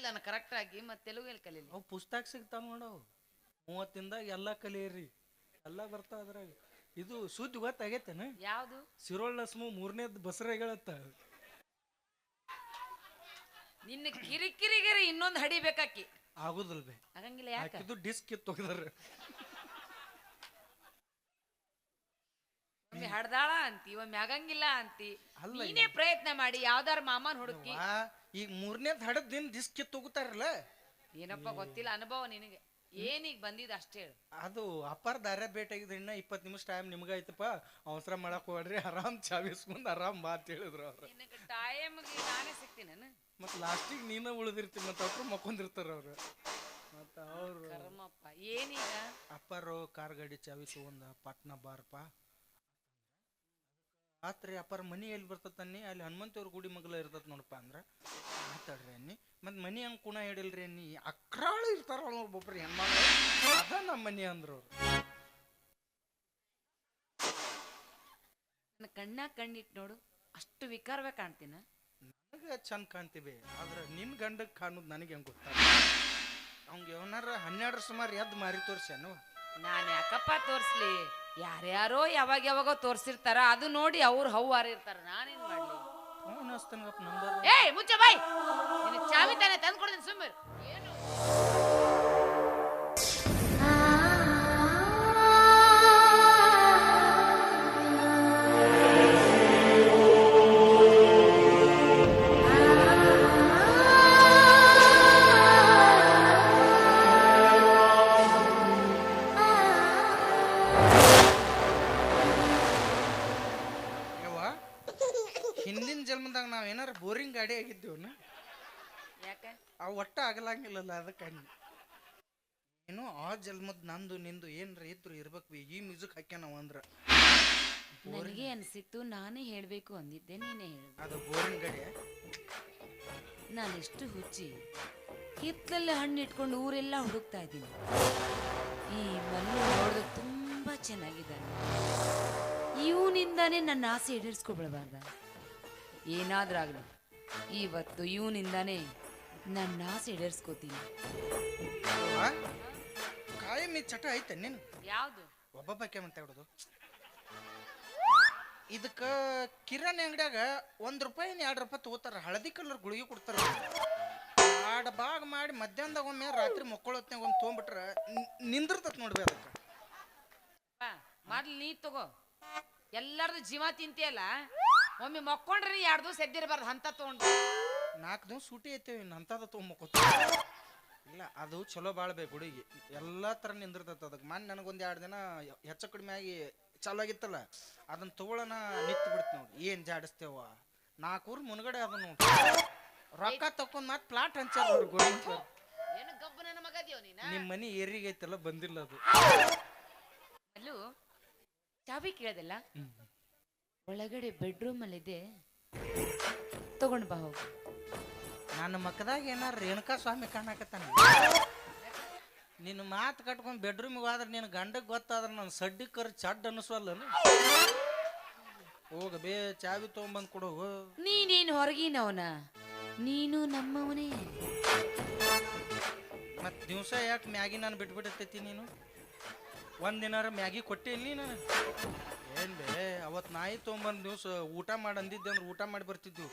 ಕಲಿಲಿಲ್ಲ ನಾನು ಕರೆಕ್ಟ್ ಆಗಿ ಮತ್ತೆ ತೆಲುಗು ಎಲ್ಲಿ ಕಲೀಲಿ. ಅವು ಪುಸ್ತಕ ಸಿಗ್ತಾವ ನೋಡವು. ಮೂವತ್ತಿಂದ ಎಲ್ಲ ಕಲಿಯಿರಿ ಎಲ್ಲ ಬರ್ತಾವ ಅದ್ರಾಗ. ಇದು ಸುದ್ದಿ ಗೊತ್ತಾಗೈತೇನ? ಯಾವುದು? ಸಿರೋಳ್ ನಸ್ಮು ಮೂರನೇದ್ ಬಸರೆಗಳತ್ತ. ನಿನ್ನ ಕಿರಿಕಿರಿಗಿರಿ ಇನ್ನೊಂದು ಹಡಿಬೇಕಾಕಿ ಆಗುದಿಲ್ಲ ಬೇ. ಆಗಂಗಿಲ್ಲ ಯಾಕೆ? ಹಾಕಿದ್ದು ಡಿಸ್ಕ್ ಕಿತ್ತು ಹೋಗಿದಾರೆ. ಒಮ್ಮೆ ಹಡ್ದಾಳ ಅಂತಿ ಒಮ್ಮೆ ಆಗಂಗಿಲ್ಲ ಅಂತಿ. ಅಲ್ಲ ನೀನೇ ಪ್ರಯತ್ನ ಮಾಡಿ ಯಾವ್ದಾರ ಮಾಮನ್ ಹುಡುಕಿ. ಈಗ ಮೂರನೇದ್ ಹಡದ್ ದಿನ ಡಿಸ್ಕ್ ತೂಗುತ್ತಾರಲ್ಲ ಏನಪ್ಪ ಗೊತ್ತಿಲ್ಲ ಅನುಭವ ನಿನಗೆ. ಏನೀಗ ಬಂದಿದ್ ಅಷ್ಟೇ ಹೇಳು. ಅದು ಅಪ್ಪಾರ ದಾರ್ಯ ಭೇಟಿಯಾಗಿದ್ರೆ ಇನ್ನ ಇಪ್ಪತ್ತು ನಿಮಿಷ ಟೈಮ್ ನಿಮ್ಗೆ ಐತಪ್ಪ ಅವಸರ ಮಾಡಕ್ ಹೋಗ್ರಿ ಆರಾಮ್ ಚಾವಿಸ್ಕೊಂಡ್ ಆರಾಮ್ ಮಾತು ಹೇಳಿದ್ರು ಅವ್ರು. ನಿನಗೆ ಟೈಮ್ಗೆ ನಾನೇ ಸಿಗ್ತೀನಿ ನಾನು ಮತ್ ಲಾಸ್ಟಿಗೆ ನೀನ ಉಳಿದಿರ್ತಿ ಮತ್ತ ಅವ್ರು ಮಕ್ಕೊಂದಿರ್ತಾರ ಅವ್ರು. ಮತ್ತ ಅವ್ರು ಕರ್ಮಪ್ಪ. ಏನೀಗ ಅಪ್ಪಾರು ಕಾರ್ ಗಾಡಿ ಚಾವಿ ತಗೊಂಡ ಪಟ್ನ ಬಾರಪ್ಪ. ಆತ್ರಿ ಅಪ್ಪಾರ ಮನಿ ಎಲ್ಲಿ ಬರ್ತದ ಅನ್ನಿ ಅಲ್ಲಿ ಹನುಮಂತವ್ರ ಗುಡಿ ಮಗಲ ಇರ್ತದ ನೋಡಪ್ಪ ಅಂದ್ರೆ ಮಾತಾಡ್ರಿ ಅನ್ನಿ. ಮತ್ತು ಮನಿ ಹಂಗೆ ಕುಣ ಹಿಡಿಲ್ರಿ ಅನ್ನಿ. ಅಕ್ರಾಳು ಇರ್ತಾರ ನೋಡ್ಬೊಬ್ರಿ ಹೆಣ್ಮಕ್ಳು. ಅದ ನಮ್ಮ ಮನಿ ಅಂದ್ರು ನನ್ನ ಕಣ್ಣಾಗ ಕಣ್ಣಿಟ್ಟು ನೋಡು ಅಷ್ಟು ವಿಕಾರವೇ ಕಾಣ್ತೀನ? ನನಗೆ ಚಂದ ಕಾಣ್ತೀವಿ ಆದ್ರೆ ನಿನ್ನ ಗಂಡಕ್ಕೆ ಕಾಣೋದು ನನಗೆ ಹೆಂಗೆ ಗೊತ್ತಾಗ ಅವ್ಗೆ ಯಾವನಾರ ಹನ್ನೆರಡರ ಸುಮಾರು ಎದ್ದು ಮಾರಿ ತೋರಿಸ್ಯಾನು. ನಾನು ಯಾಕಪ್ಪ ತೋರಿಸ್ಲಿ? ಯಾರ್ಯಾರೋ ಯಾವಾಗ ಯಾವಾಗ ತೋರಿಸಿರ್ತಾರ ಅದು ನೋಡಿ ಅವ್ರು ಹೌವಾರ ಇರ್ತಾರ. ನಾನೇನ್ ಮಾಡ್ಲಿ? ಫೋನ್ ಹಚ್ತಾನಪ್ಪ ನಂಬರ್. ಏಯ್ ಮುಚ್ಚ ಬಾಯ್. ನಿನ್ನ ಚಾವಿ ತಾನೆ ತಂದ್ಕೊಡ್ತೀನಿ ಸುಮ್ಮನೆ ಬೋರಿಂಗ್ ಗಾಡಿ ಯಾಕ ಯಾಕೆ? ಅವು ಒಟ್ಟ ಆಗಲಂಗಿಲ್ಲಲ್ಲ ಅದಕ್ಕೆ ಏನು ಆ ಜನ್ಮದ ನಂದು ನಿಂದು ಏನ್ ರೈತರು ಇರ್ಬೇಕು. ಈ ಮ್ಯೂಸಿಕ್ ಹಾಕ್ಯ ನಾವ್ ಅಂದ್ರ. ನನಗೆ ಅನಿಸಿತ್ತು ನಾನೇ ಹೇಳಬೇಕು ಅಂದಿದ್ದೆ ನೀನೇ ಹೇಳು ಅದು ಬೋರಿಂಗ್ ಗಾಡಿ. ನಾನೆಷ್ಟು ಹುಚ್ಚಿ. ಹಿತ್ತಲಲ್ಲಿ ಹಣ್ಣು ಇಟ್ಕೊಂಡು ಊರೆಲ್ಲ ಹುಡುಕ್ತಾ ಇದ್ದೀನಿ. ಈ ಮಲ್ಲು ನೋಡೋದಕ್ಕೆ ತುಂಬ ಚೆನ್ನಾಗಿದ್ದಾನೆ. ಇವನಿಂದಾನೇ ನನ್ನ ಆಸೆ ಈಡೇರಿಸ್ಕೊಬಿಡಬಾರ್ದ ಏನಾದ್ರಾಗಲಿ ಇವತ್ತು ಇವನಿಂದಾನೇ ನನ್ನ ಆಸೆ ಈಡೇರಿಸ್ಕೋತೀನಿ. ಕಾಯಂ ಈ ಚಟ ಐತೆ ನೀನು? ಯಾವುದು? ಒಬ್ಬೊಬ್ಬಕ್ಕೆ ಮಾತಾಡೋದು ಇದಕ್ಕ ಕಿರಾಣಿ ಅಂಗಡ್ಯಾಗ ಒಂದ್ ರೂಪಾಯಿ ಎರಡು ರೂಪಾಯಿ ತಗೋತಾರ. ಹಳದಿ ಕಲರ್ ಗುಳಿಗೆ ಕೊಡ್ತಾರ. ಆಡ ಭಾಗ ಮಾಡಿ ಮಧ್ಯಾಹ್ನದಾಗ ಒಮ್ಮೆ ರಾತ್ರಿ ಮಕ್ಕಳೊತ್ನಾಗ ಒಂದು ತೊಗೊಂಬಿಟ್ರ ನಿಂದಿರ್ತತ್ ನೋಡ್ಬೇ ಅದಕ್ಕೆ. ಮೊದ್ಲು ನೀ ತಗೋ. ಎಲ್ಲಾರ್ದು ಜೀವ ತಿಂತಿಯಲ್ಲ? ಒಮ್ಮೆ ಮಕ್ಕೊಂಡ್ರಿ ಎರಡು ದಿವಸ ಎದ್ದಿರಬಾರ್ದು ಅಂತ ತೊಗೊಂಡು. ನಾಲ್ಕು ದಿವಸ ಸೂಟಿ ಐತೇವಿ ಅಂತದ ತೊಗೊಂಬಕೋತ ಇಲ್ಲ ಅದು ಚಲೋ ಬಾಳ್ಬೇಕು ಹುಡುಗಿ. ಎಲ್ಲಾ ತರ ನಿಂದಿರ್ತೈತೆ ಅದಕ್ಕೆ. ಮೊನ್ನೆ ನನಗೊಂದು ಎರಡು ದಿನ ಹೆಚ್ಚು ಕಡಿಮೆ ಆಗಿ ಚಾಲು ಆಗಿತ್ತಲ್ಲ ಅದನ್ನ ತಗೊಳ್ಳೋಣ ನಿತ್ತು ಬಿಡ್ತು ನೋಡಿ. ಏನ್ ಜಾಡಿಸ್ತೇವ? ನಾಲ್ಕೂರ್ ಮುನ್ಗಡೆ ಅದ ನೋಡಿ. ರೊಕ್ಕ ತಕೊಂಡ್ ಮತ್ತೆ ಪ್ಲಾಟ್ ಹಂಚಾರ ಏನು ಗಬ್ಬು ನನ್ನ ನೀನ? ನಿಮ್ಮ ಮನಿ ಏರಿಗೆ ಐತಲ್ಲ ಬಂದಿಲ್ಲ ಅದು. ಅಲ್ಲೂ ಚಾವಿ ಕೇಳೋದಿಲ್ಲ? ಒಳಗಡೆ ಬೆಡ್ರೂಮ್ ಅಲ್ಲಿ ಇದೆ ತಗೊಂಡ್ ಬಾ ಹೋಗು. ನನ್ನ ಮಕ್ಕದಾಗ ಏನಾರ ರೇಣುಕಾ ಸ್ವಾಮಿ ಕಾಣಕತ್ತಾನ? ನಿನ್ನ ಮಾತು ಕಟ್ಕೊಂಡು ಬೆಡ್ರೂಮಿಗೆ ಹೋದ್ರೆ ನಿನ್ನ ಗಂಡ ಗೊತ್ತಾದ್ರೆ ನನ್ನ ಸಡ್ಡಿ ಕರ್ ಚಡ್ ಅನ್ನಿಸ್ವಲ್ಲ ಹೋಗ ಬೇ ಚಾವಿ ಕೊಡು ಕೊಡೋಗು ನೀನೇನು ಹೊರಗಿನವನ? ನೀನು ನಮ್ಮವನೇ. ಮತ್ ದಿವಸ ಯಾಕೆ ಮ್ಯಾಗಿ ನಾನು ಬಿಟ್ಬಿಡತೈತಿ ನೀನು? ಒಂದಿನಾರ ಮ್ಯಾಗಿ ಕೊಟ್ಟೆ ಇಲ್ಲಿ ನೀನು? ಏನ್ ಬೇ ಅವತ್ ನಾಯಿ ತೊಗೊಂಬಂದ್ ದಿವ್ಸ ಊಟ ಮಾಡಿ ಅಂದಿದ್ದೆ ಅಂದ್ರೆ ಊಟ ಮಾಡಿ ಬರ್ತಿದ್ವಿ.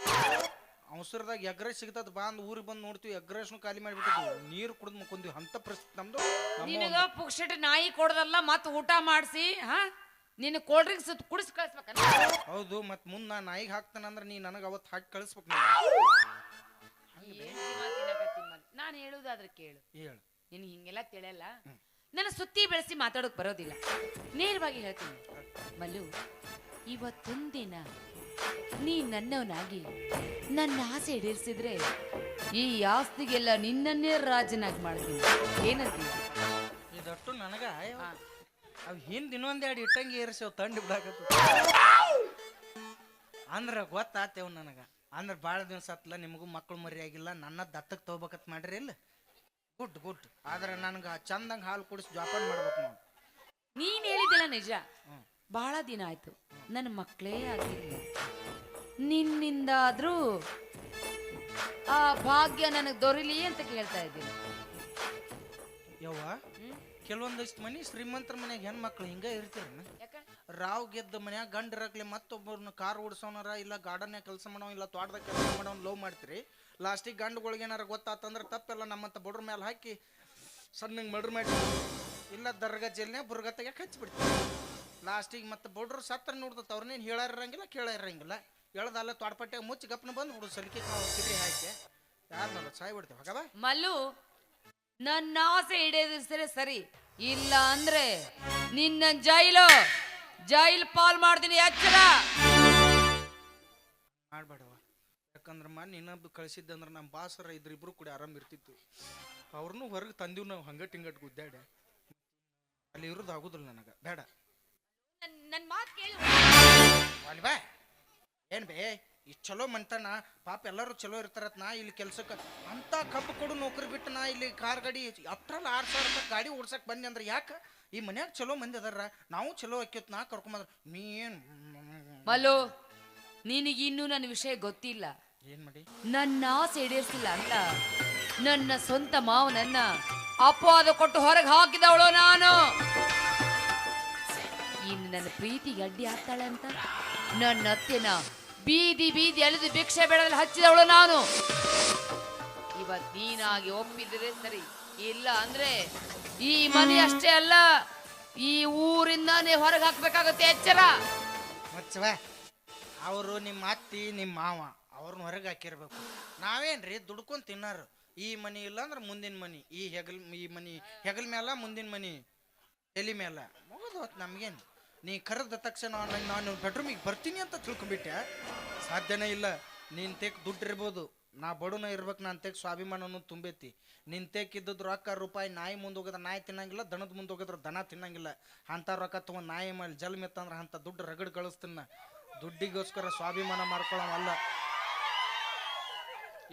ಅವಸರದಾಗ ಎಗ್ರೆಸ್ ಸಿಗ್ತದ ಬಾ ಅಂದ್ ಊರಿಗೆ ಬಂದು ನೋಡ್ತೀವಿ ಎಗ್ರೆಸ್ನು ಖಾಲಿ ಮಾಡಿಬಿಟ್ಟಿದ್ವಿ. ನೀರು ಕುಡಿದು ಮುಕ್ಕೊಂದಿವಿ. ಅಂತ ಪರಿಸ್ಥಿತಿ ನಮ್ದು. ನಮ್ಮ ನಿನಗ ಪುಕ್ಷಟ ನಾಯಿ ಕೊಡದಲ್ಲ ಮತ್ ಊಟ ಮಾಡಿಸಿ ಹಾ? ನಿನ್ನ ಕೋಲ್ಡ್ ಡ್ರಿಂಕ್ಸ್ ಕುಡಿಸಿ ಕಳಿಸ್ಬೇಕ ಹೌದು ಮತ್ ಮುಂದ್ ನಾ ನಾಯಿಗೆ ಹಾಕ್ತಾನಂದ್ರ ನೀ ನನಗೆ ಅವತ್ತು ಹಾಕಿ ಕಳಿಸ್ಬೇಕು ನಾನು. ಹೇಳುದಾದ್ರೆ ಕೇಳು. ಹೇಳು. ನಿನ್ ಹಿಂಗೆಲ್ಲ ತಿಳಿಯಲ್ಲ? ನನ್ನ ಸುತ್ತಿ ಬೆಳೆಸಿ ಮಾತಾಡೋಕ್ ಬರೋದಿಲ್ಲ. ನೇರವಾಗಿ ಹೇಳ್ತೀನಿ. ಮಲ್ಲು ಇವತ್ತೊಂದಿನ ನೀ ನನ್ನವನಾಗಿ ನನ್ನ ಆಸೆ ಈಡೇರಿಸಿದ್ರೆ ಈ ಆಸ್ತಿಗೆಲ್ಲ ನಿನ್ನನ್ನೇ ರಾಜನಾಗಿ ಮಾಡ್ತೀನಿ. ಏನಂತೀಯ ಇದಟ್ಟು ನನಗ. ಅವ್ ಹಿಂದ್ ಇನ್ನೊಂದ್ ಎರಡು ಇಟ್ಟಂಗಿ ಏರಿಸ್ಯಾವ ತಂಡಿ ಬಿಡಾಕತ್ತ ಅಂದ್ರ ಗೊತ್ತಾತೇವ್ ನನಗ. ಅಂದ್ರ ಭಾಳ ದಿವಸ ಆತ್ಲ ನಿಮಗೂ ಮಕ್ಳು ಮರಿ ಆಗಿಲ್ಲ ನನ್ನ ದತ್ತಕ್ ತಗೋಬೇಕತ್ ಮಾಡ್ರಿ ಇಲ್ಲ ಗುಡ್ ಗುಡ್. ಆದ್ರೆ ನನ್ಗೆ ಚಂದಂಗ್ ಹಾಲು ಕುಡಿಸಿ ಜೋಪಾನ ಮಾಡ್ಬೇಕು ನೋಡಿ. ನೀನ್ ಹೇಳಿದ್ದೆಲ್ಲ ನಿಜ. ಬಹಳ ದಿನ ಆಯ್ತು. ನನ್ನ ಮಕ್ಕಳೇ ಆಗಿಲ್ಲ ನಿನ್ನಿಂದಾದ್ರೂ ಆ ಭಾಗ್ಯ ನನಗೆ ದೊರಿಲಿ ಅಂತ ಕೇಳ್ತಾ ಇದ್ದೀನಿ. ಯವ್ವ ಕೆಲವೊಂದಿಷ್ಟು ಮನೆ ಶ್ರೀಮಂತರ ಮನೆಗೆ ಹೆಣ್ಮಕ್ಳು ಹಿಂಗ ಇರ್ತೀರ ಯಾಕ ರಾವ್ ಗೆದ್ದ ಮನ್ಯಾಗ ಗಂಡ ಇರಕ್ಲಿ ಮತ್ತೊಬ್ಬರನ್ನ ಕಾರ್ ಓಡಿಸೋನಾರ, ಇಲ್ಲ ಗಾರ್ಡನ್ಯಾಗ ಕೆಲಸ ಮಾಡೋ ಇಲ್ಲ ತೋಟದಾಗ ಕೆಲಸ ಮಾಡೋನ್ ಲವ್ ಮಾಡ್ತೀರಿ. ಲಾಸ್ಟಿಗೆ ಗಂಡುಗಳಿಗೆ ಏನಾರ ಗೊತ್ತಾತಂದ್ರೆ ತಪ್ಪೆಲ್ಲ ನಮ್ಮಂತ ಬಡ್ರ ಮೇಲೆ ಹಾಕಿ ಸಣ್ಣಗೆ ಮಡ್ರ್ ಮಾಡಿ, ಇಲ್ಲ ದರ್ಗ ಜೈಲ್ನ್ಯಾಗ ಬುರ್ಗ ತೆಗ್ಯಾಕ ಹಚ್ಚಿಬಿಡ್ತೀವಿ ಲಾಸ್ಟಿಗೆ ಮತ್ತೆ ಬಡ್ರು ಸತ್ರ ನೋಡ್ದತ್ತ ಅವ್ರನ್ನೇನು ಹೇಳಾರ ಇರಂಗಿಲ್ಲ ಕೇಳ ಇರಂಗಿಲ್ಲ. ಹೇಳ್ದಲ್ಲ ತೋಟಪಟ್ಟೆ ಮುಚ್ಚಿ ಗಪ್ನ ಬಂದು ಬಿಡು, ಸಲಿಕೆ ನಾವು ಹಾಕಿ. ಯಾರು ಸಾಯ್ ಬಿಡ್ತೇವೆ ಹಾಗವ ಮಲ್ಲು, ನನ್ನ ಆಸೆ ಈಡೇರಿಸಿದ್ರೆ ಸರಿ, ಇಲ್ಲ ಅಂದ್ರೆ ನಿನ್ನ ಜೈಲು. ಜೈಲ್ ಪಾಲ್ ಮಾಡ್ತೀನಿ ಎಚ್ಚರ. ಮಾಡ್ಬೇಡವ ಯಾಕಂದ್ರೆ ಮಾ ಇನ್ನೊಬ್ಬ ಕಳಿಸಿದ್ದಂದ್ರೆ ನಮ್ಮ ಬಾಸರ ಇದ್ರಿಬ್ರು ಕೂಡ ಆರಾಮ್ ಇರ್ತಿತ್ತು. ಅವ್ರನ್ನೂ ಹೊರಗೆ ತಂದಿವ್ ನಾವು ಹಂಗಟ್ ಹಿಂಗಟ್ ಗುದ್ದಾಡೆ ಅಲ್ಲಿ ಇರೋದು ಆಗುದಿಲ್ಲ ನನಗೆ. ಬೇಡ. ನನ್ನ ಮಾತು ಕೇಳು. ಅಲ್ವಾ ಏನ್ ಬೇ ಇಷ್ಟು ಚಲೋ ಮಂತನ ಪಾಪ ಎಲ್ಲರೂ ಚಲೋ ಇರ್ತಾರತ್ ನಾ ಇಲ್ಲಿ ಕೆಲ್ಸಕ್ಕೆ. ಅಂತ ಕಬ್ಬು ಕೊಡು ನೌಕರಿ ಬಿಟ್ಟು ನಾ ಇಲ್ಲಿ ಕಾರ್ ಗಾಡಿ ಅಷ್ಟ್ರಲ್ಲಿ ಆರು ಸಾವಿರ ರೂಪಾಯಿ ಗಾಡಿ ಓಡ್ಸಕ್ ಬಂದೆ ಅಂದ್ರೆ ಯಾಕೆ? ಈ ಮನ್ಯಾಗ ಚಲೋ ಮಂದಿ ಅದಾರ ನಾವು ಚಲೋ ಅಕ್ಕಿತ್ ನಾ ಕರ್ಕೊಂಬಂದ್ರ ನೀ ಹಲೋ ಮಲ್ಲು ನಿನಗೆ ಇನ್ನೂ ನನ್ನ ವಿಷಯ ಗೊತ್ತಿಲ್ಲ. ಏನು ಮಾಡಿ? ನನ್ನ ಆಸೆ ಈಡೇರಿಸಿಲ್ಲ ಅಂತ ನನ್ನ ಸ್ವಂತ ಮಾವನನ್ನ ಅಪವಾದ ಕೊಟ್ಟು ಹೊರಗೆ ಹಾಕಿದವಳು ನಾನು. ಇನ್ನು ನನ್ನ ಪ್ರೀತಿಗೆ ಅಡ್ಡಿ ಆಗ್ತಾಳೆ ಅಂತ ನನ್ನ ಅತ್ತೆನ ಬೀದಿ ಬೀದಿ ಎಳೆದು ಭಿಕ್ಷೆ ಬೆಳದಲ್ಲಿ ಹಚ್ಚಿದವಳು ನಾನು. ಇವತ್ತು ನೀನಾಗಿ ಒಪ್ಪಿದ್ರೆ ಸರಿ. ಇಲ್ಲ ಅಂದ್ರೆ ಈ ಮನೆ ಅಷ್ಟೇ ಅಲ್ಲ ಈ ಊರಿಂದಾನೇ ಹೊರಗೆ ಹಾಕ್ಬೇಕಾಗುತ್ತೆ ಎಚ್ಚರ? ಮಚ್ಚವ ಅವರು ನಿಮ್ಮ ಅತ್ತಿ ನಿಮ್ಮ ಮಾವ ಅವ್ರನ್ನ ಹೊರಗೆ ಹಾಕಿರ್ಬೇಕು. ನಾವೇನ್ರಿ ದುಡ್ಕೊಂಡ್ ತಿನ್ನಾರು? ಈ ಮನಿ ಇಲ್ಲ ಅಂದ್ರೆ ಮುಂದಿನ ಮನಿ ಈ ಹೆಗಲ್ ಈ ಮನಿ ಹೆಗಲ್ ಮೇಲ ಮುಂದಿನ ಮನಿ ಎಲಿ ಮೇಲ ಮುಗಿದು ಹೊತ್ತು ನಮ್ಗೇನು? ನೀ ಕರೆದ ತಕ್ಷಣ ನಾನು ನಾನು ಬೆಡ್ರೂಮಿಗೆ ಬರ್ತೀನಿ ಅಂತ ತಿಳ್ಕೊಂಬಿಟ್ಟೆ ಸಾಧ್ಯನೇ ಇಲ್ಲ. ನೀನ್ ತೆಕ್ ದುಡ್ಡು ಇರ್ಬೋದು ನಾ ಬಡೂನ ಇರ್ಬೇಕು, ನಾನು ಅಂತೇಕ್ ಸ್ವಾಭಿಮಾನನೂ ತುಂಬೈತಿ. ತೆಕ್ ರೊಕ್ಕ ರೂಪಾಯಿ ನಾಯಿ ಮುಂದೆ ಹೋಗಿದ್ರೆ ನಾಯಿ ತಿನ್ನಂಗಿಲ್ಲ, ದನದ ಮುಂದೆ ಹೋಗಿದ್ರೆ ದನ ತಿನ್ನಂಗಿಲ್ಲ. ಅಂತ ರೊಕ್ಕ ತೊಗೊಂಡು ನಾಯಿ ಮೇಲೆ ಜಲ್ ಮೆತ್ತಂದ್ರೆ ಅಂತ ದುಡ್ಡು ರಗಡ್ ಕಳಿಸ್ತೀನಿ ದುಡ್ಡಿಗೋಸ್ಕರ ಸ್ವಾಭಿಮಾನ ಮಾಡ್ಕೊಳವಲ್ಲ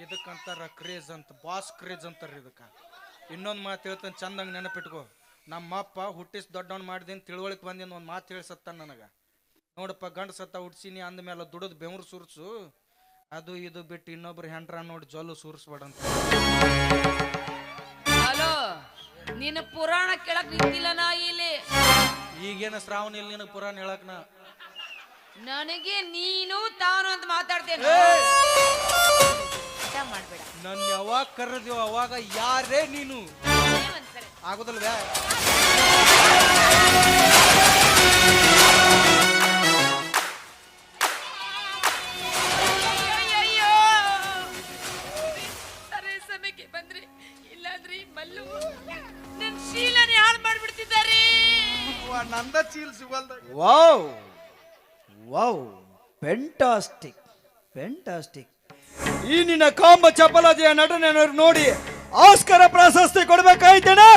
ಇದಕ್ಕಂತಾರ ಕ್ರೇಜ್ ಅಂತ ಬಾಸ್ ಕ್ರೇಜ್ ಅಂತಾರ ಇದಕ್ಕೆ. ಇನ್ನೊಂದು ಮಾತು ಹೇಳ್ತಾನೆ, ಚಂದಂಗೆ ನೆನಪಿಟ್ಕೋ. ನಮ್ಮಪ್ಪ ಹುಟ್ಟಿಸ್ ದೊಡ್ಡವನ್ ಮಾಡಿದೀನಿ, ತಿಳುವಳಿಕೆ ಬಂದಿನ, ಒಂದು ಮಾತು ಹೇಳ್ಸತ್ತ ನನಗೆ. ನೋಡಪ್ಪ ಗಂಡ ಸತ್ತ ಹುಡ್ಸಿನಿ ಅಂದಮೇಲೆ ದುಡದ್ ಬೆವರು ಸುರ್ಸು. ಅದು ಇದು ಬಿಟ್ಟು ಇನ್ನೊಬ್ರು ಹೆಂಡ್ರ ನೋಡಿ ಜೊಲ್ಲು ಸುರಿಸ್ಬೇಡಂತ. ಹಲೋ ನಿನ್ನ ಪುರಾಣ ಕೇಳಕ್ ನಿಂತಿಲ್ಲ ನಾ ಇಲ್ಲಿ. ಈಗೇನ ಶ್ರಾವಣ ಇಲ್ಲಿ ನಿನಗೆ ಪುರಾಣ ಹೇಳಕ್ ನಾ. ನನಗೆ ನೀನು ತಾನು ಅಂತ ಮಾತಾಡ್ತೇನೆ. ನನ್ ಮಾಡ್ಬೇಡ. ನನ್ನ ಯಾವಾಗ ಕರೆದ್ಯೋ ಅವಾಗ ಯಾರೇ ನೀನು. ಆಗುದಲ್ವೇ? ನಂದ ಚೀಲ್ ವಾವ್ ವಾವ್ ಫೆಂಟಾಸ್ಟಿಕ್ ಫೆಂಟಾಸ್ಟಿಕ್ ಈ ನಿನ್ನ ಕಾಂಬ ಚಪಲತೆಯ ನಟನೆ ನೋಡಿ ಆಸ್ಕರ ಪ್ರಶಸ್ತಿ ಕೊಡ್ಬೇಕಾಯ್ತೇನೆ?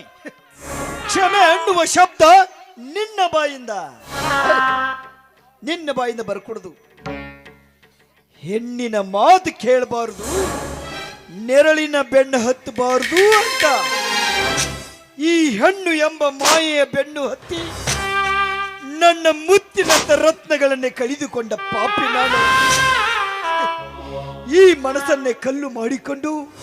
ಕ್ಷಮೆ ಕ್ಷಮೆ ಅನ್ನುವ ಶಬ್ದ ನಿನ್ನ ಬಾಯಿಂದ. ನಿನ್ನ ಬಾಯಿಂದ ಬರ್ಕೊಡುದು. ಹೆಣ್ಣಿನ ಮಾತು ಕೇಳಬಾರದು. ನೆರಳಿನ ಬೆನ್ನು ಹತ್ತಬಾರದು ಅಂತ. ಈ ಹೆಣ್ಣು ಎಂಬ ಮಾಯೆಯ ಬೆನ್ನು ಹತ್ತಿ ನನ್ನ ಮುತ್ತಿನಂತ ರತ್ನಗಳನ್ನೇ ಕಳೆದುಕೊಂಡ ಪಾಪಿ ನಾನು. ಈ ಮನಸ್ಸನ್ನೇ ಕಲ್ಲು ಮಾಡಿಕೊಂಡು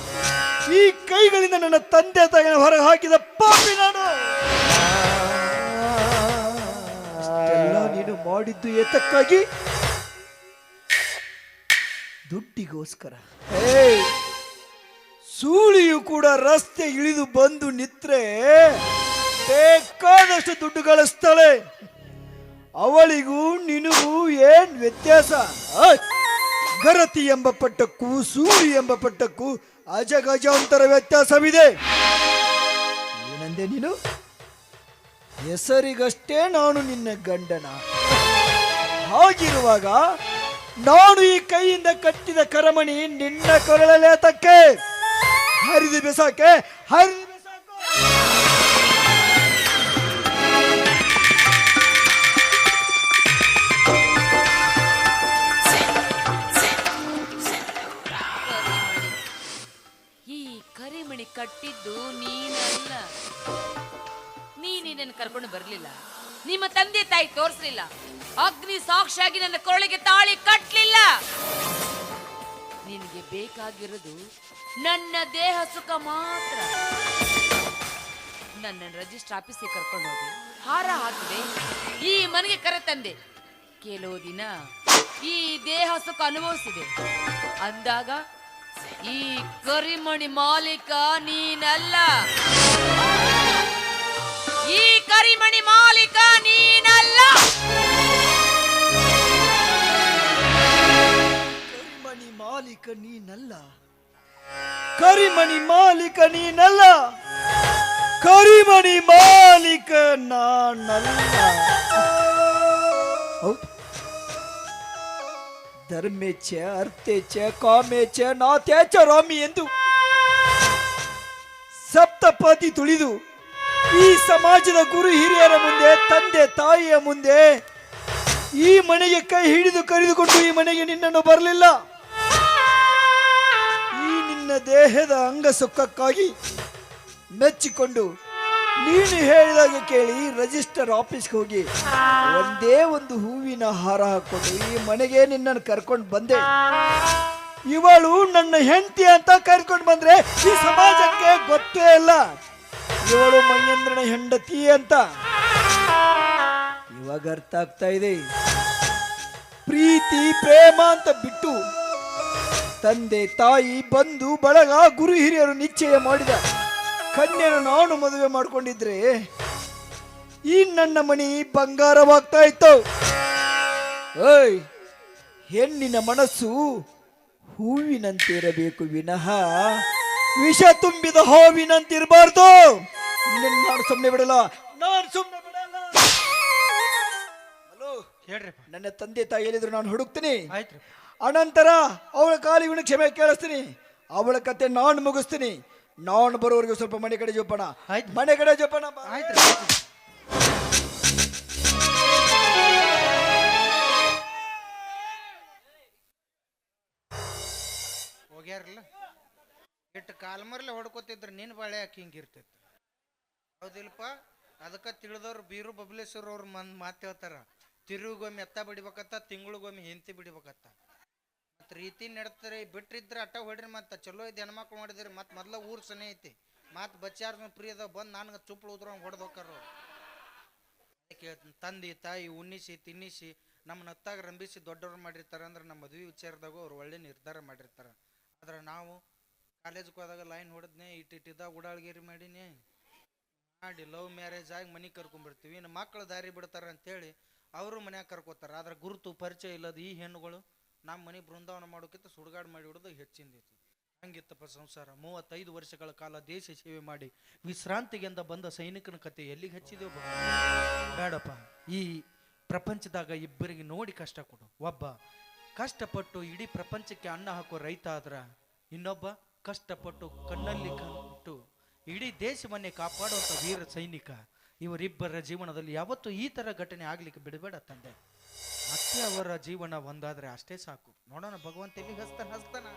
ಈ ಕೈಗಳಿಂದ ನನ್ನ ತಂದೆ ತಾಯಿನ ಹೊರಗೆ ಹಾಕಿದ ಪಾಪಿ ನಾನು ಮಾಡಿದ್ದು ಏತಕ್ಕಾಗಿ? ದುಡ್ಡಿಗೋಸ್ಕರ. ಸೂಳಿಯು ಕೂಡ ರಸ್ತೆ ಇಳಿದು ಬಂದು ನಿತ್ರೆ ಬೇಕಾದಷ್ಟು ದುಡ್ಡು ಗಳಿಸ್ತಾಳೆ ಅವಳಿಗೂ ನಿನಗೂ ಏನ್ ವ್ಯತ್ಯಾಸ! ಗರತಿ ಎಂಬ ಪಟ್ಟಕ್ಕೂ, ಸೂಳಿ ಎಂಬ ಪಟ್ಟಕ್ಕೂ ಅಜಗಜಾಂತರ ವ್ಯತ್ಯಾಸವಿದೆ. ಏನಂದೆ ನೀನು? ಹೆಸರಿಗಷ್ಟೇ ನಾನು ನಿನ್ನ ಗಂಡನ. ಹಾಗಿರುವಾಗ ನಾನು ಈ ಕೈಯಿಂದ ಕಟ್ಟಿದ ಕರಮಣಿ ನಿನ್ನ ಕೊರಳಲೇತಕ್ಕೆ ಹರಿದು ಬೆಸಾಕೆ, ಹರಿದು ಕಟ್ಟಿದ್ದು ನೀನಲ್ಲ. ನೀನೇನ ಕರ್ಕೊಂಡು ಬರಲಿಲ್ಲ. ನಿಮ್ಮ ತಂದೆ ತಾಯಿ ತೋರಿಸಲಿಲ್ಲ. ಅಗ್ನಿ ಸಾಕ್ಷಿಯಾಗಿ ನನ್ನ ಕೊರಳಿಗೆ ತಾಳಿ ಕಟ್ಟಲಿಲ್ಲ ನಿನಗೆ ಬೇಕಾಗಿರೋದು ನನ್ನ ದೇಹ ಸುಖ ಮಾತ್ರ. ನನ್ನ ರಿಜಿಸ್ಟರ್ ಆಫೀಸಿಗೆ ಕರ್ಕೊಂಡು ಹೋಗಿ. ಹಾರ ಹಾಕಿದೆ. ಈ ಮನೆಗೆ ಕರೆ ತಂದೆ. ಕೆಲವು ದಿನ ಈ ದೇಹ ಸುಖ ಅನುಭವಿಸಿದೆ. ಅಂದಾಗ ಈ ಕರಿಮಣಿ ಮಾಲೀಕ ನೀನಲ್ಲ. ಈ ಕರಿಮಣಿ ಮಾಲೀಕ ನೀನಲ್ಲ. ಕರಿಮಣಿ ಮಾಲೀಕ ನೀನಲ್ಲ. ಕರಿಮಣಿ ಮಾಲೀಕ ನೀನಲ್ಲ. ಕರಿಮಣಿ ಮಾಲೀಕ ನಾನಲ್ಲ. ಧರ್ಮೇಚ್ಛ ಅರ್ಥೇಚ್ಛ ಕಾಮೇಚ್ಛ ನಾತ್ಯಾಚ ರಾಮಿ ಎಂದು ಸಪ್ತಪದಿ ತುಳಿದು ಈ ಸಮಾಜದ ಗುರು ಹಿರಿಯರ ಮುಂದೆ, ತಂದೆ ತಾಯಿಯ ಮುಂದೆ ಈ ಮನೆಗೆ ಕೈ ಹಿಡಿದು ಕರೆದುಕೊಂಡು ಈ ಮನೆಗೆ ನಿನ್ನನ್ನು ಬರಲಿಲ್ಲ. ಈ ನಿನ್ನ ದೇಹದ ಅಂಗ ಸುಖಕ್ಕಾಗಿ ಮೆಚ್ಚಿಕೊಂಡು ನೀನು ಹೇಳಿದಾಗ ಕೇಳಿ ರಿಜಿಸ್ಟರ್ ಆಫೀಸ್ಗೆ ಹೋಗಿ. ಒಂದೇ ಒಂದು ಹೂವಿನ ಹಾರ ಹಾಕೊಂಡು ಈ ಮನೆಗೆ ನಿನ್ನನ್ನು ಕರ್ಕೊಂಡು ಬಂದೆ. ಇವಳು ನನ್ನ ಹೆಂಡತಿ ಅಂತ ಕರ್ಕೊಂಡು ಬಂದ್ರೆ ಈ ಸಮಾಜಕ್ಕೆ ಗೊತ್ತೇ ಇಲ್ಲ. ಇವಳು ಮಹೇಂದ್ರನ ಹೆಂಡತಿ ಅಂತ. ಇವಾಗ ಅರ್ಥ ಆಗ್ತಾ ಇದೆ. ಪ್ರೀತಿ, ಪ್ರೇಮ ಅಂತ ಬಿಟ್ಟು ತಂದೆ, ತಾಯಿ, ಬಂಧು, ಬಳಗ, ಗುರು, ಹಿರಿಯರು ನಿಶ್ಚಯ ಮಾಡಿದ. ಕನ್ಯೆಯನ್ನು ನಾನು ಮದುವೆ ಮಾಡ್ಕೊಂಡಿದ್ರೆ ಈ ನನ್ನ ಮಣಿ ಬಂಗಾರವಾಗ್ತಾ ಇತ್ತು. ಏಯ್ ಹೆಣ್ಣಿನ ಮನಸ್ಸು ಹೂವಿನಂತಿರಬೇಕು ವಿನಃ. ವಿಷ ತುಂಬಿದ ಹೋವಿನಂತಿರಬಾರ್ದು. ನಾನು ಸುಮ್ಮನೆ ಬಿಡಲ್ಲ ನಾನು ಸುಮ್ಮನೆ ಬಿಡಲ್ಲ. ಹಲೋ ಹೇಳ್ರಿಪ್ಪ. ನನ್ನ ತಂದೆ ತಾಯಿ ಹೇಳಿದ್ರು ನಾನು ಹುಡುಕ್ತೀನಿ. ಆಯ್ತ್ರಿ ಅನಂತರ ಅವಳ ಕಾಲಿಗೆ ಕ್ಷಮೆ ಕೇಳಿಸ್ತೀನಿ. ಅವಳ ಕತೆ ನಾನು ಮುಗಿಸ್ತೀನಿ. ನಾನು ಬರೋವರೆಗೂ ಸ್ವಲ್ಪ ಮನೆ ಕಡೆ ಜೋಪಣ ಆಯ್ತು. ಮನೆ ಕಡೆ ಜೋಪಣ ಹೋಗ್ಯಾರಲ್ಲ ಇಟ್ಟು ಕಾಲ್ಮರ್ಲೆ ಹೊಡ್ಕೋತಿದ್ರೆ ನಿನ್ನ ಬಾಳೆ ಹಾಕಿ ಹಿಂಗಿರ್ತೈತಿ ಹೌದಿಲ್ಪ? ಅದಕ್ಕೆ ತಿಳಿದವ್ರು ಬೀರು ಬಬ್ಲೇಶ್ವರ ಅವ್ರು ಮನ್ ಮಾತು ಹೇಳ್ತಾರ. ತಿರುಗೊಮ್ಮೆ ಎತ್ತ ಬಿಡ್ಬೇಕತ್ತ ತಿಂಗಳಿಗೊಮ್ಮೆ ಹೆಂತಿ ಬಿಡ್ಬೇಕತ್ತ. ಮತ್ತು ರೀತಿ ನಡ್ತಾರೆ ಬಿಟ್ಟಿದ್ರೆ ಅಟ್ಟ ಹೊಡ್ರಿ ಮತ್ತೆ ಚಲೋ ಇದ್ದು ಹೆಣ್ಮಕ್ಳು ಮಾಡಿದ್ರಿ, ಮತ್ತೆ ಮೊದ್ಲ ಊರ್ ಸನೇ ಐತಿ. ಮತ್ತೆ ಬಚ್ಚಾರ ಫ್ರೀ ಅದಾವ, ಬಂದು ನನಗೆ ಚುಪ್ಪಳು ಉದ್ರಂಗೆ ಹೊಡೆದು ಕೇಳ್ತೀನಿ ತಂದೆ, ತಾಯಿ ಉಣ್ಣಿಸಿ, ತಿನ್ನಿಸಿ ನಮ್ಮ ನತ್ತಾಗ ರಂಬಿಸಿ ದೊಡ್ಡವ್ರು ಮಾಡಿರ್ತಾರೆ ಅಂದ್ರೆ ನಮ್ಮ ಮದುವೆ ವಿಚಾರದಾಗ ಅವ್ರು ಒಳ್ಳೆ ನಿರ್ಧಾರ ಮಾಡಿರ್ತಾರೆ. ಆದ್ರೆ ನಾವು ಕಾಲೇಜ್ಗೆ ಹೋದಾಗ ಲೈನ್ ಹೊಡೆದ್ನೆ ಇಟ್ಟಿಟ್ಟಿದ್ದಾಗ ಉಡಾಳ್ಗೇರಿ ಮಾಡಿನಿ. ಮಾಡಿ ಲವ್ ಮ್ಯಾರೇಜ್ ಆಗಿ ಮನೆಗೆ ಕರ್ಕೊಂಡ್ಬಿಡ್ತೀವಿ ಇನ್ನು ಮಕ್ಕಳು ದಾರಿ ಬಿಡ್ತಾರೆ ಅಂತೇಳಿ ಅವರು ಮನ್ಯಾಗ ಕರ್ಕೋತಾರೆ. ಆದ್ರೆ ಗುರುತು, ಪರಿಚಯ ಇಲ್ಲದ ಈ ಹೆಣ್ಣುಗಳು ನಮ್ಮ ಮನೆ ಬೃಂದಾವನ ಮಾಡೋಕ್ಕಿಂತ ಸುಡುಗಾಡು ಮಾಡಿ ಹಿಡಿದು ಹೆಚ್ಚಿಂದೈತಿ. ಹಂಗಿತ್ತಪ್ಪ ಸಂಸಾರ. ಮೂವತ್ತೈದು ವರ್ಷಗಳ ಕಾಲ ದೇಶ ಸೇವೆ ಮಾಡಿ ವಿಶ್ರಾಂತಿಗೆಂದ ಬಂದ ಸೈನಿಕನ ಕತೆ ಎಲ್ಲಿಗೆ ಹಚ್ಚಿದೇವು ಬೇಡಪ್ಪ. ಈ ಪ್ರಪಂಚದಾಗ ಇಬ್ಬರಿಗೆ ನೋಡಿ ಕಷ್ಟ ಕೊಡು. ಒಬ್ಬ ಕಷ್ಟಪಟ್ಟು ಇಡೀ ಪ್ರಪಂಚಕ್ಕೆ ಅನ್ನ ಹಾಕೋ ರೈತ ಆದ್ರ ಇನ್ನೊಬ್ಬ ಕಷ್ಟಪಟ್ಟು ಕಣ್ಣಲ್ಲಿ ಕಟ್ಟು ಇಡೀ ದೇಶವನ್ನೇ ಕಾಪಾಡುವಂಥ ವೀರ ಸೈನಿಕ. ಇವರಿಬ್ಬರ ಜೀವನದಲ್ಲಿ ಯಾವತ್ತೂ ಈ ಥರ ಘಟನೆ ಆಗ್ಲಿಕ್ಕೆ ಬಿಡಬೇಡ ತಂದೆ. ಮತ್ತೆ ಅವರ ಜೀವನ ಒಂದಾದ್ರೆ ಅಷ್ಟೇ ಸಾಕು. ನೋಡೋಣ ಭಗವಂತ ಎಲ್ಲಿ ಹಸ್ತಾನ ಹಸ್ತಾನ?